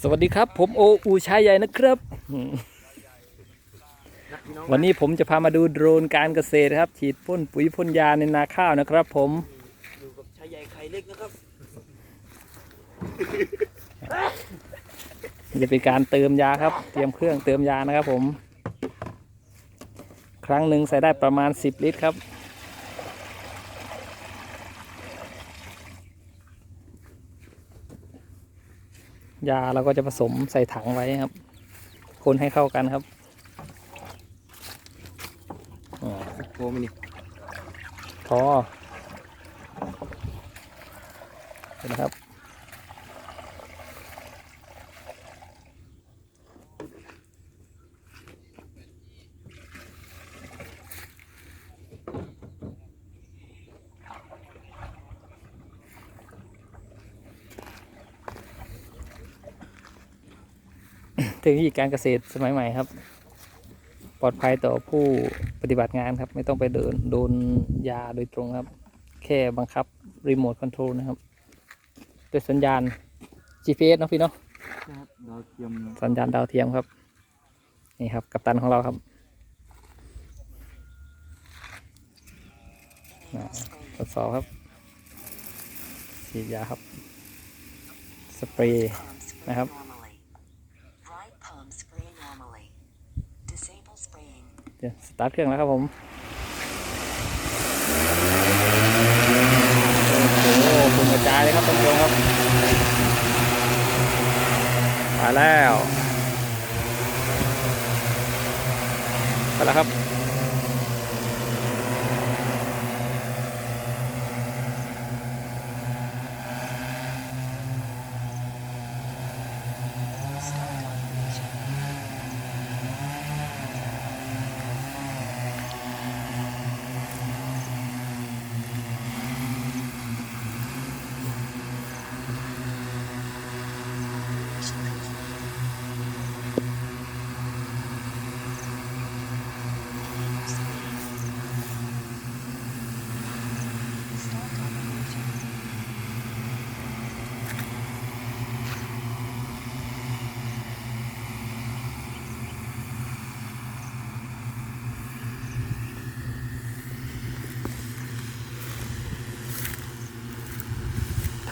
สวัสดีครับ ผมโออูชายใหญ่นะครับอืมวันนี้ผมจะพามาดูโดรนการเกษตรครับ ฉีดพ่นปุ๋ยพ่นยาในนาข้าวนะครับ ผมอยู่กับชายใหญ่ไข่เล็กนะครับจะเป็นการเติมยาครับ เตรียมเครื่องเติมยานะครับผม ครั้งหนึ่งใส่ได้ประมาณ 10 ลิตรครับ ยาเราก็จะผสมใส่ถังไว้ครับ คนให้เข้ากันครับอ่าโอ้มินี่พอเห็นนะครับ เทคโนโลยีการเกษตรสมัยใหม่ครับ ปลอดภัยต่อผู้ปฏิบัติงานครับ ไม่ต้องไปเดินโดนยาโดยตรงครับ แค่บังคับรีโมทคอนโทรลนะครับด้วยสัญญาณ GPS เนาะพี่เนาะครับดาวเทียมสัญญาณดาวเทียมครับ นี่ครับ กัปตันของเราครับอ่าทดสอบครับฉีดยาครับ สเปรย์ Palm spray นะครับ สตาร์ทเครื่องแล้วครับผมโอ้โหปุ่มกระจายเลยครับท่านผู้ชมครับมาแล้วไปแล้วครับ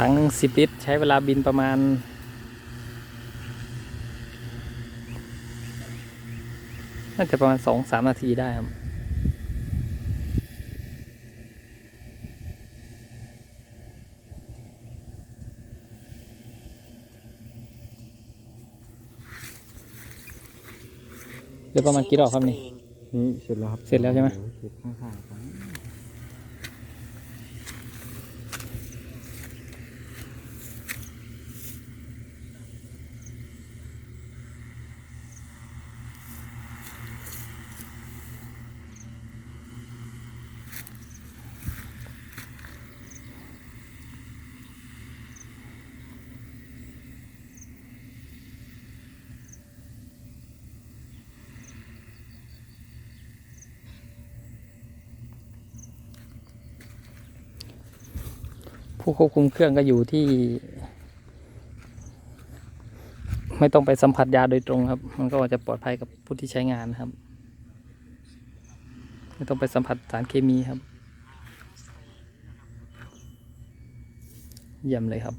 ถังสิบลิตร ใช้เวลาบินประมาณ น่าจะประมาณสองสามนาทีได้ครับเดี๋ยวประมาณกี่รอบครับนี่ Spraying. นี่เสร็จแล้วครับเสร็จแล้วใช่ไหม เสร็จข้างๆครับ ผู้ควบคุมเครื่องก็อยู่ที่ ไม่ต้องไปสัมผัสยาโดยตรงครับ มันก็จะปลอดภัยกับผู้ที่ใช้งานนะครับ ไม่ต้องไปสัมผัสสารเคมีครับ เยี่ยมเลยครับ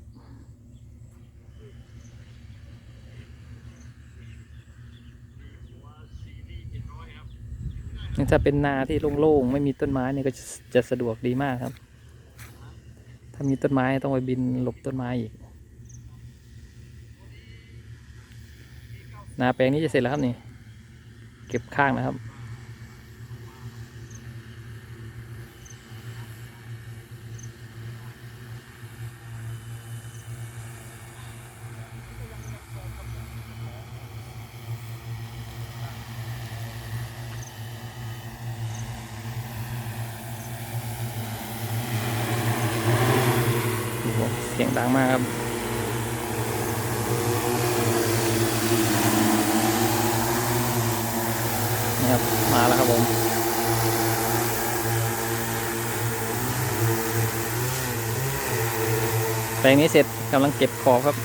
ถ้าเป็นนาที่โล่งๆ ไม่มีต้นไม้เนี่ยก็จะจะสะดวกดีมากครับ ถ้ามีต้นไม้ต้องไปบินหลบต้นไม้อีกนาแปลงนี้จะเสร็จแล้วครับนี่ เก็บข้างนะครับ ดังมาครับนี่ครับ มาแล้วครับผมแปลงนี้เสร็จกำลังเก็บขอบครับ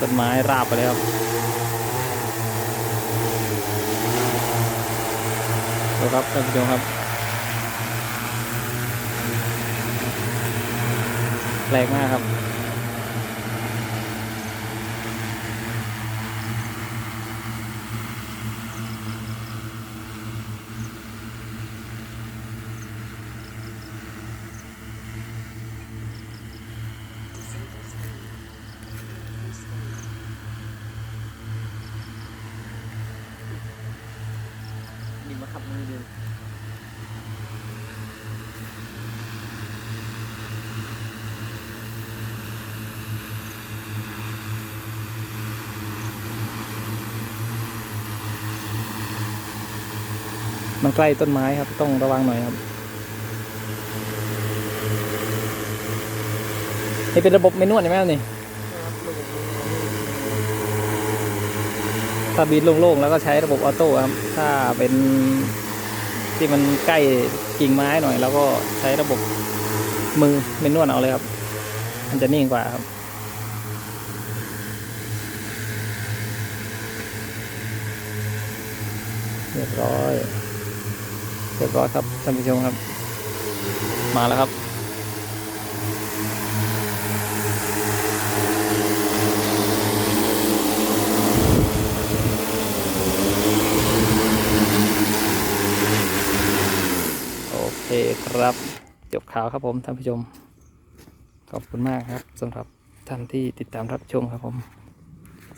ต้นไม้ราบไปแลยครับ ดูครับท่านผู้ชมครับแรงมากครับ Disable spraying. Full spraying. นี่มา ขับมือเดียวมันใกล้ต้นไม้ครับ ต้องระวังหน่อยครับ นี่เป็นระบบเมนวลใช่ไหมนี่ ถ้าบีทโล่งๆแล้วก็ใช้ระบบออโต้ครับ ถ้าเป็นที่มันใกล้กิ่งไม้หน่อย แล้วก็ใช้ระบบมือเมนนวลเอาเลยครับ มันจะนิ่งกว่าครับเรียบร้อยเรียบร้อยครับท่านผู้ชมครับ มาแล้วครับ โอ เคครับ จบข่าวครับผมท่านผู้ชม ขอบคุณมากครับสำหรับท่านที่ติดตามรับชมครับผม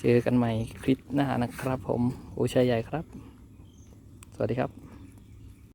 เจอกันใหม่คลิปหน้านะครับผมโอชัยใหญ่ครับ สวัสดีครับ